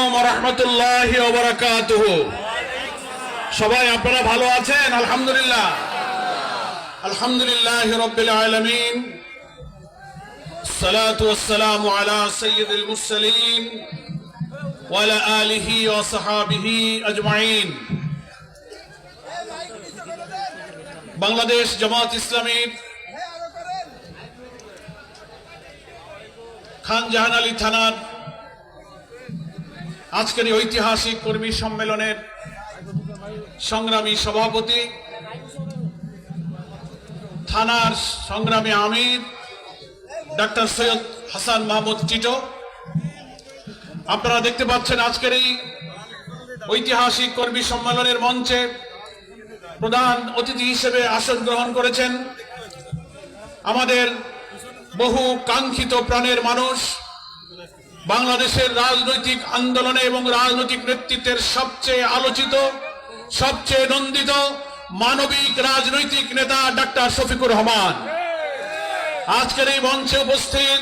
আলাইকুম রহমতুল্লাহ ওবরাকাতুহ সবাই আপনারা ভালো আছেন আলহামদুলিল্লাহ আলহামদুলিল্লাহ রব্বিল আলামিন الصلاة والسلام على سيد المرسلين وعلى آله وصحابه أجمعين বাংলাদেশ জামাত ইসলামীর খান জাহান আলী থানার আজকের ঐতিহাসিক কর্মী সম্মেলনের সংগ্রামী সভাপতি, থানার সংগ্রামী আমির, ডাক্তার সৈয়দ হাসান মাহমুদ টিটো। আপনারা দেখতে পাচ্ছেন আজকের এই ঐতিহাসিক কর্মী সম্মেলনের মঞ্চে প্রধান অতিথি হিসেবে আসন গ্রহণ করেছেন আমাদের বহু কাঙ্ক্ষিত প্রাণের মানুষ বাংলাদেশের রাজনৈতিক আন্দোলনে এবং রাজনৈতিক নেতৃত্বের সবচেয়ে আলোচিত, সবচেয়ে নন্দিত মানবিক রাজনৈতিক নেতা ডাক্তার শফিকুর রহমান। আজকের এই মঞ্চে উপস্থিত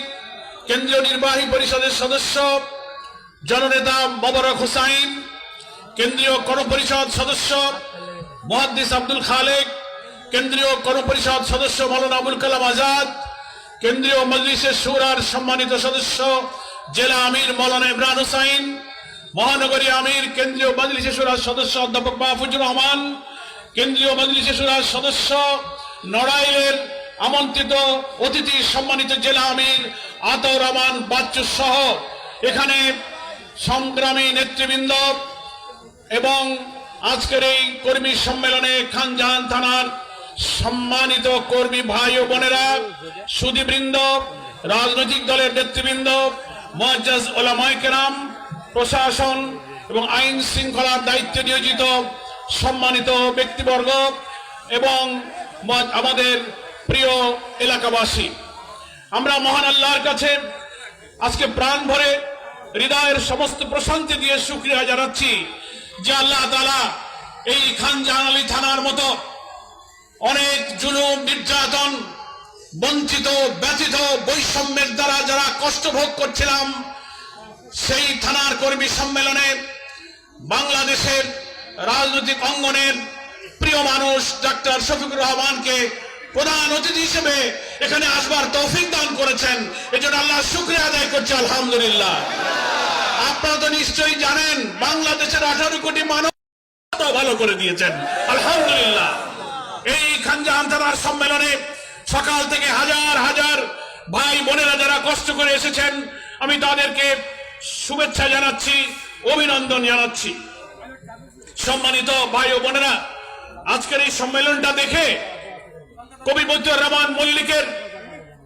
কেন্দ্রীয় নির্বাহী পরিষদের সদস্য, জননেতা মোবারক হুসাইন, কেন্দ্রীয় গণপরিষদ সদস্য মহাদ্দিস আব্দুল খালেক, কেন্দ্রীয় গণপরিষদ সদস্য মৌলানা আবুল কালাম আজাদ, কেন্দ্রীয় মজলিসের সুরার সম্মানিত সদস্য জেলা আমির মৌলানা ইমরান হুসাইন, মহানগরী আমির, কেন্দ্রীয় মজলিসের সুরার সদস্য অধ্যাপক মাহফুজুর রহমান, কেন্দ্রীয় মজলিসের সুরার সদস্য নড়াইলের আমন্ত্রিত অতিথি সম্মানিত জেলা আমির আতাউর রহমান বাচ্চু সহ এখানে সংগ্রামী নেতৃবৃন্দ এবং আজকের এই কর্মী সম্মেলনে খানজাহান থানার সম্মানিত কর্মী ভাই ও বোনেরা, সুদীবৃন্দ, রাজনৈতিক দলের নেতৃবৃন্দ মজ্জাজ ওলামাই কেরাম, প্রশাসন এবং আইন শৃঙ্খলার দায়িত্বে নিয়োজিত সম্মানিত ব্যক্তিবর্গ এবং আমাদের প্রিয় এলাকাবাসী। আমরা মহান আল্লাহর কাছে আজকে প্রাণ ভরে হৃদয়ের সমস্ত প্রশান্তি দিয়ে শুক্রিয়া জানাচ্ছি যে আল্লাহ তালা এই খান জাহান আলী থানার মতো অনেক জুলুম, নির্যাতন বঞ্চিত, ব্যথিত, বৈষম্যের দ্বারা যারা কষ্ট ভোগ করছিলাম, সেই থানার কর্মী সম্মেলনে বাংলাদেশের রাজনৈতিক অঙ্গনের প্রিয় মানুষ ডাক্তার শফিকুর রহমানকে প্রধান অতিথি হিসেবে এখানে আসবার তৌফিক দান করেছেন। এজন্য আল্লাহ শুক্রিয়া আদায় করছে, আলহামদুলিল্লাহ। আপনারা তো নিশ্চয়ই জানেন, বাংলাদেশের আঠারো কোটি মানুষ ভালো করে দিয়েছেন। আলহামদুলিল্লাহ। এই খানজাহান থানার সম্মেলনে সকাল থেকে হাজার হাজার ভাই বোনেরা যারা কষ্ট করে এসেছেন, আমি তাদেরকে শুভেচ্ছা জানাচ্ছি, অভিনন্দন জানাচ্ছি। সম্মানিত ভাই ও বোনেরা, আজকের এই সম্মেলনটা দেখে কবি বৈদ্যুর রহমান মল্লিকের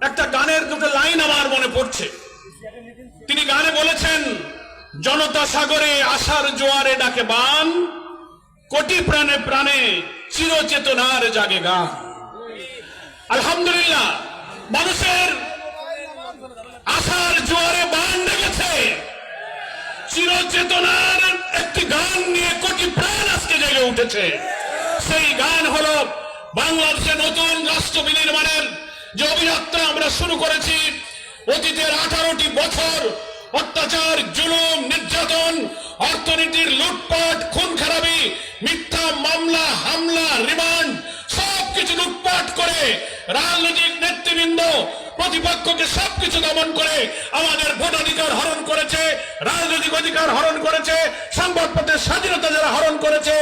একটা গানের দুটো লাইন আমার মনে পড়ছে। তিনি গানে বলেছেন, জনতা সাগরে আশার জোয়ারে ডাকে বান, কোটি প্রাণে প্রাণে চিরচেতনার জাগে গান। আলহামদুলিল্লাহ, মানুষের আশার জোয়ারে বান ডেকেছে চিরচেতনার একটি গান নিয়ে কোটি প্রাণ আজকে জেগে উঠেছে। সেই গান হলো বাংলাদেশে নতুন রাষ্ট্র বিনির্মাণের যে অভিযাত্রা আমরা শুরু করেছি, অতীতের আঠারোটি বছর, অত্যাচার, জুলুম, নির্যাতন, অর্থনীতির লুটপাট খুন খারাপি মিথ্যা মামলা, হামলা, রিমান্ড সবকিছু লুটপাট করে রাজনৈতিক নেতৃবৃন্দ প্রতিপক্ষকে সবকিছু দমন করে আমাদের ভোটাধিকার হরণ করেছে, রাজনৈতিক অধিকার হরণ করেছে, সংবাদপত্রের স্বাধীনতা যারা হরণ করেছে,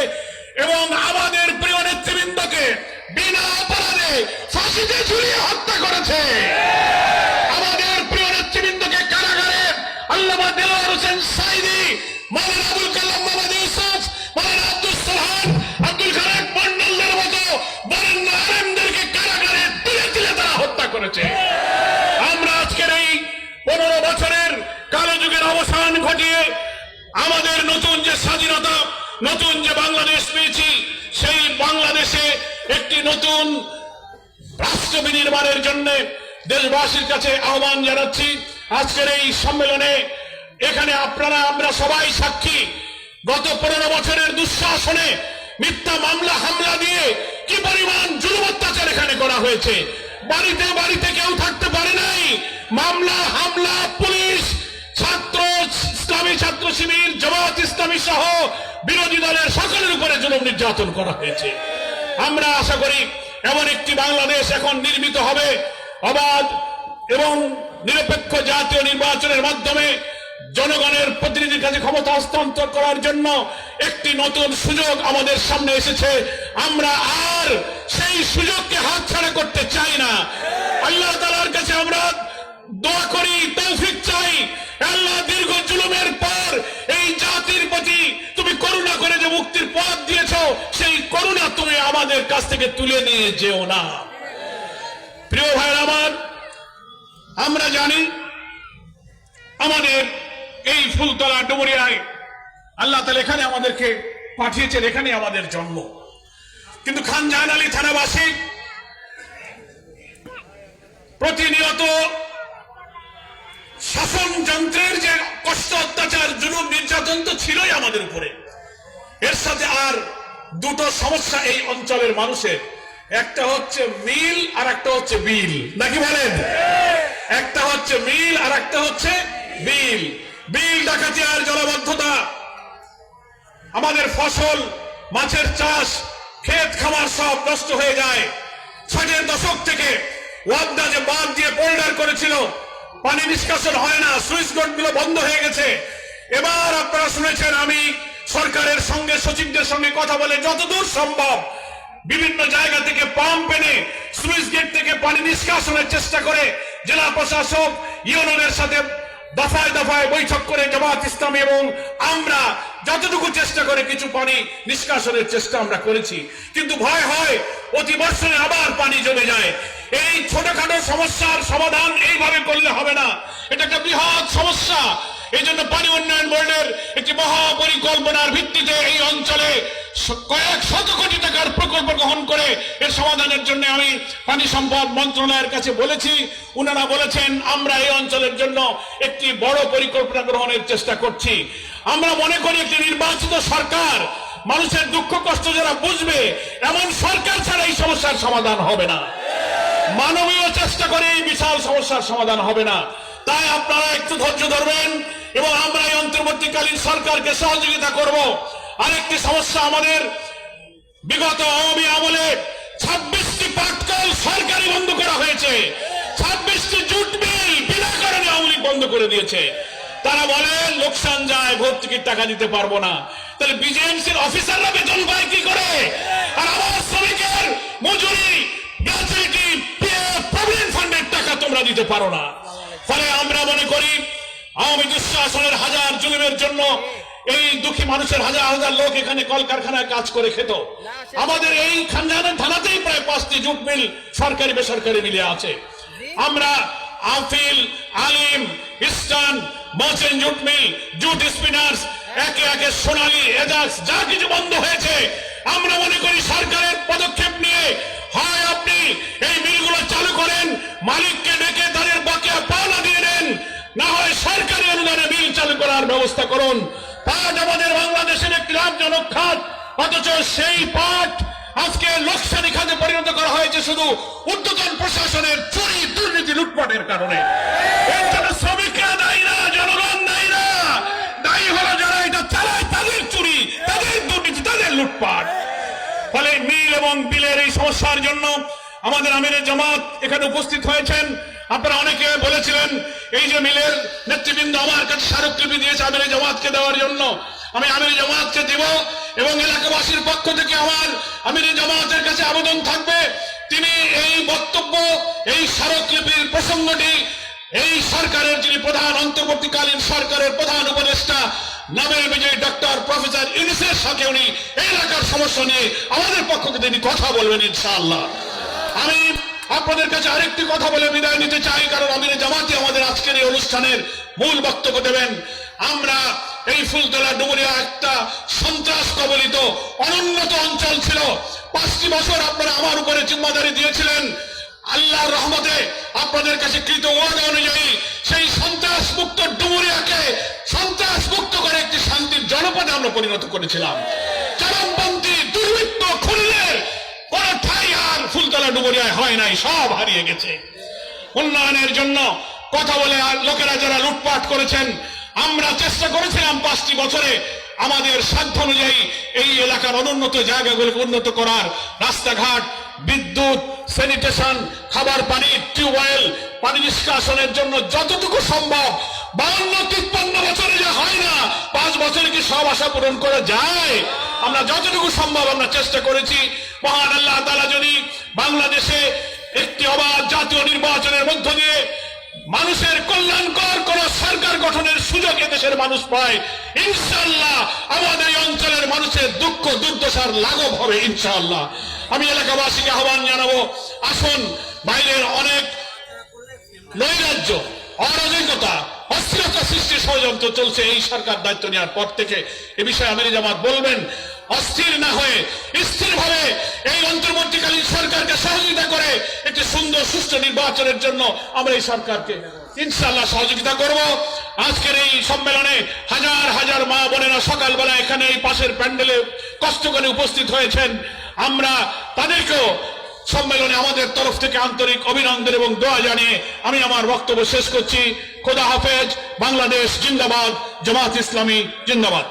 এবং আমাদের প্রিয় নেতৃবৃন্দকে বিনা অপরাধে ফাঁসিতে ঝুলিয়ে হত্যা করেছে। আমাদের নতুন যে স্বাধীনতা, নতুন যে বাংলাদেশ পেয়েছি, সেই বাংলাদেশে একটি নতুন রাষ্ট্র বিনির্মাণের জন্য দেশবাসীর কাছে আহ্বান জানাচ্ছি। আজকের এই সম্মেলনে এখানে আপনারা, আমরা সবাই সাক্ষী। গত পনেরো বছরের দুঃশাসনে মিথ্যা মামলা, হামলা দিয়ে কি পরিমাণ জুলুম অত্যাচার এখানে করা হয়েছে? বাড়িতে বাড়িতে কেউ থাকতে পারে নাই। মামলা, হামলা, পুলিশ, ছাত্র ইসলাম ছাত্র শিবির, জামাত ইসলামী সহ বিরোধী দলের সকলের উপরে জুলুম নির্যাতন করা হয়েছে। আমরা আশা করি এমন একটি বাংলাদেশ এখন নির্মিত হবে। অবাধ এবং নিরপেক্ষ জাতীয় নির্বাচনের মাধ্যমে জনগণের প্রতিনিধির কাছে ক্ষমতা হস্তান্তর করার জন্য একটি নতুন সুযোগ আমাদের সামনে এসেছে। আমরা আর সেই সুযোগকে হাতছাড়া করতে চাই না। আল্লাহ তালার কাছে আমরা দোয়া করি, তৌফিক চাই। আল্লাহ দীর্ঘ জুলুমের পর এই জাতির প্রতি তুমি করুণা করে যে মুক্তির পথ দিয়েছ, সেই করুণা তুমি আমাদের কাছ থেকে তুলে নিয়ে যেও না। প্রিয় ভাইয়ের আমার, আমরা জানি আমাদের এই ফুলতলা ডুমুরিয়ায় আল্লাহ তালা এখানে আমাদেরকে পাঠিয়েছেন এখানে আমাদের জন্ম। কিন্তু খান জাহান আলী থানাবাসী প্রতিনিয়ত শাসন যন্ত্রের যে কষ্ট, অত্যাচার, জুলুম, নির্যাতন তো ছিলই আমাদের উপরে। এর সাথে আর দুটো সমস্যা এই অঞ্চলের মানুষের। একটা হচ্ছে মিল, আর একটা হচ্ছে বিল। নাকি বলেন? একটা হচ্ছে মিল, আর একটা হচ্ছে বিল। বিল, ডাকাতি, আর জলবদ্ধতা। আমাদের ফসল, মাছের চাষ, ক্ষেত খামার সব নষ্ট হয়ে যায়। ষাটের দশক থেকে ওয়াবদা যে বাঁধ দিয়ে পোল্ডার করেছিল পানি নিষ্কাশন হয় না, সুইচগুলো বন্ধ হয়ে গেছে। এবার আপনারা শুনেছেন, আমি সরকারের সঙ্গে, সচিবদের সঙ্গে কথা বলে যতদূর সম্ভব বিভিন্ন জায়গা থেকে পাম্প এনে সুইচ গেট থেকে পানি নিষ্কাশনের চেষ্টা করে জেলা প্রশাসক ইউনিয়নের সাথে দফায় দফায় বৈঠক করে জামাত ইসলাম এবং আমরা যতটুকু চেষ্টা করে কিছু পানি নিষ্কাশনের চেষ্টা আমরা করেছি। কিন্তু ভয় হয়, অতি বর্ষণে আবার পানি জমে যায়। এই ছোটখাটো সমস্যার সমাধান এইভাবে করলে হবে না। এটা একটা বৃহৎ সমস্যা। এই জন্য পানি উন্নয়ন বোর্ডের একটি মহাপরিকল্পনার ভিত্তিতে এই অঞ্চলে কয়েক শত কোটি টাকার প্রকল্প গ্রহণ করে এর সমাধানের জন্য আমি পানি সম্পদ মন্ত্রণালয়ের কাছে বলেছি। উনারা বলেছেন, আমরা এই অঞ্চলের জন্য একটি বড় পরিকল্পনা গ্রহণের চেষ্টা করছি। আমরা মনে করি একটি নির্বাচিত সরকার মানুষের দুঃখ কষ্ট যারা বুঝবে, এমন সরকার ছাড়া এই সমস্যার সমাধান হবে না। মানবীয় চেষ্টা করে এই বিশাল সমস্যার সমাধান হবে না। তাই আপনারা একটু ধৈর্য ধরবেন এবং আমরা এই অন্তর্বর্তীকালীন সরকারকে সহযোগিতা করব। আরেকটি সমস্যা আমাদের, বিগত আওয়ামী আমলে ছাব্বিশটি পাটকল সরকারি বন্ধ করা হয়েছে। ছাব্বিশটি জুট মিল বিনা কারণে আওয়ামী বন্ধ করে দিয়েছে। তারা বলে, লোকসান যায় ভর্তুকির টাকা দিতে পারব না। তাহলে বিজেএমসির অফিসাররা বেতন পায় কি করে? আর আমার শ্রমিকের মজুরি তোমরা দিতে পারো না। ফলে আমরা মনে করি, আওয়ামী দুঃশাসনের হাজার জুলুমের জন্য এই দুঃখী মানুষের হাজার হাজার লোক এখানে কলকারখানায় কাজ করে খেত। আমাদের এই খানজাহান থানাতেই প্রায় পাঁচটি জুট মিল সরকারি, বেসরকারি মিলে আছে। আমরা Afil, Alim, Eastern merchant jute mill jute spinners, একে একে সোনালী, এজাজ, যা কিছু বন্ধ হয়েছে, আমরা মনে করি সরকারের পদক্ষেপ নিয়ে হয় আপনি এই মিলগুলো চালু করেন, মালিককে ডেকে তাদের বকেয়া পাওনা দিয়ে দেন, না হয় সরকারি অনুদানে বিল চালু করার ব্যবস্থা করুন। পাট আমাদের বাংলাদেশের একটি লাভজনক খাত অথচ সেই পাট আজকে লোকসানি খাতে পরিণত করা হয়েছে শুধু উদ্যোতন প্রশাসনের চুরি, দুর্নীতি, লুটপাটের কারণে। এর জন্য শ্রমিকরা দায়ী না, জনগণ দায়ী না। দায়ী হলো যারা এটা চালায়, তাদের চুরি, তাদের দুর্নীতি, তাদের লুটপাট। মিল এবং বিলের এই সমস্যার জন্য আমাদের আমিরের জামাত এখানে উপস্থিত হয়েছেন। আপনারা অনেকে বলেছিলেন, এই যে মিলের নেতৃবৃন্দ আমার কাছে স্মারকলিপি দিয়েছে আমিরের জামাতকে দেওয়ার জন্য। আমি আমির জামাতকে দেব এবং এলাকাবাসীর পক্ষ থেকে আমার আমির জামাতের কাছে আবেদন থাকবে। তিনি এই বক্তব্য, এই স্মারকলিপির প্রসঙ্গটি এই সরকারের যিনি প্রধান, অন্তর্বর্তীকালীন সরকারের প্রধান উপদেষ্টা নামের বিজয় ডক্টর প্রফেসর ইউনিসের সাথে উনি এলাকার সমস্যা নিয়ে আমাদের পক্ষ থেকে তিনি কথা বলবেন ইনশাআল্লাহ। আমি আপনাদের কাছে আরেকটি কথা বলে বিদায় নিতে চাই, কারণ আমির জামাতি আমাদের আজকের এই অনুষ্ঠানের মূল বক্তব্য দেবেন। আমরা এই ফুলতলা ডুমুরিয়া একটা সন্ত্রাস কবলিত অনুন্নত অঞ্চল ছিল। পাঁচটি বছর আপনারা আমার উপরে জিম্মাদারি দিয়েছিলেন। আল্লাহর রহমতে আপনাদের কাছে কৃত ওয়াদা অনুযায়ী সেই সন্ত্রাস মুক্ত ডুমুরিয়াকে সন্ত্রাস মুক্ত করে একটি শান্তির জনপদে আমরা পরিণত করেছিলাম। চরমপন্থী দুর্বৃত্ত খুললের কোন ঠাই আর ফুলতলা ডুমুরিয়ায় হয় নাই, সব হারিয়ে গেছে। উন্নয়নের জন্য কথা বলে লোকেরা যারা লুটপাট করেছেন, আমরা চেষ্টা করেছিলাম পাঁচটি বছরে আমাদের সাধ্য অনুযায়ী এই এলাকার অনুন্নত জায়গাগুলোকে উন্নত করার রাস্তাঘাট, বিদ্যুৎ স্যানিটেশন খাবার, পানি, টিউবওয়েল, পানি নিষ্কাশনের জন্য যতটুকু সম্ভব বাউন্ন, তিপ্পান্ন বছরে যে হয় না, পাঁচ বছরে কি সব আশা পূরণ করা যায়? আমরা যতটুকু সম্ভব আমরা চেষ্টা করেছি। মহান আল্লাহ তালা যদি বাংলাদেশে একটি অবাধ জাতীয় নির্বাচনের মধ্য দিয়ে গঠনের সুযোগ এদেশের মানুষ পায়। ইনশাল্লাহ আমাদের এই অঞ্চলের মানুষের দুঃখ, দুর্দশার লাঘব হবে, ইনশাআল্লাহ। আমি এলাকাবাসীকে আহ্বান জানাব, আসুন, বাইরের অনেক নৈরাজ্য, অরাজকতা, অস্থিরতা সৃষ্টির ষড়যন্ত্র চলছে এই সরকার দায়িত্ব নেওয়ার পর থেকে। এ বিষয়ে আমির জামাত বলবেন, অস্থির না হয়ে স্থির সরকারকে সহযোগিতা করে একটি সুন্দর, সুষ্ঠু নির্বাচনের জন্য আমরা এই সরকারকে ইনশাল্লাহ সহযোগিতা করব। আজকের এই সম্মেলনে হাজার হাজার মা বোনেরা সকালবেলা এখানে এই পাশের প্যান্ডেলে কষ্ট করে উপস্থিত হয়েছেন। আমরা তাদেরকেও সম্মেলনে আমাদের তরফ থেকে আন্তরিক অভিনন্দন এবং দোয়া জানিয়ে আমি আমার বক্তব্য শেষ করছি। খোদা হাফেজ, বাংলাদেশ জিন্দাবাদ, জামাত ইসলামী জিন্দাবাদ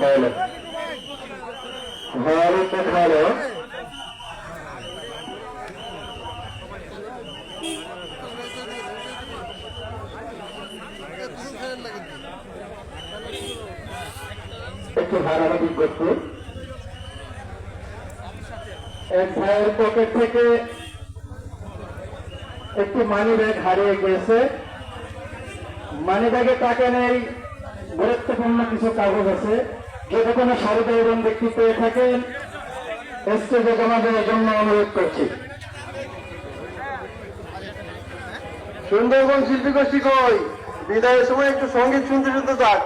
হলো ভারত হলো একটু হারাহারি করছে। এক ভাইয়ের পকেট থেকে একটি মানি ব্যাগ হারিয়ে গিয়েছে মানি ব্যাগে টাকা নেই, গুরুত্বপূর্ণ কিছু কাগজ আছে। যদি কোনো সারিদা এবং ব্যক্তি পেয়ে থাকেন স্টেজে জমা দেওয়ার জন্য অনুরোধ করছি। সুন্দরবন শিল্পী গোষ্ঠী কই? বিদায়ের সময় একটু সংগীত শুনতে শুনতে থাক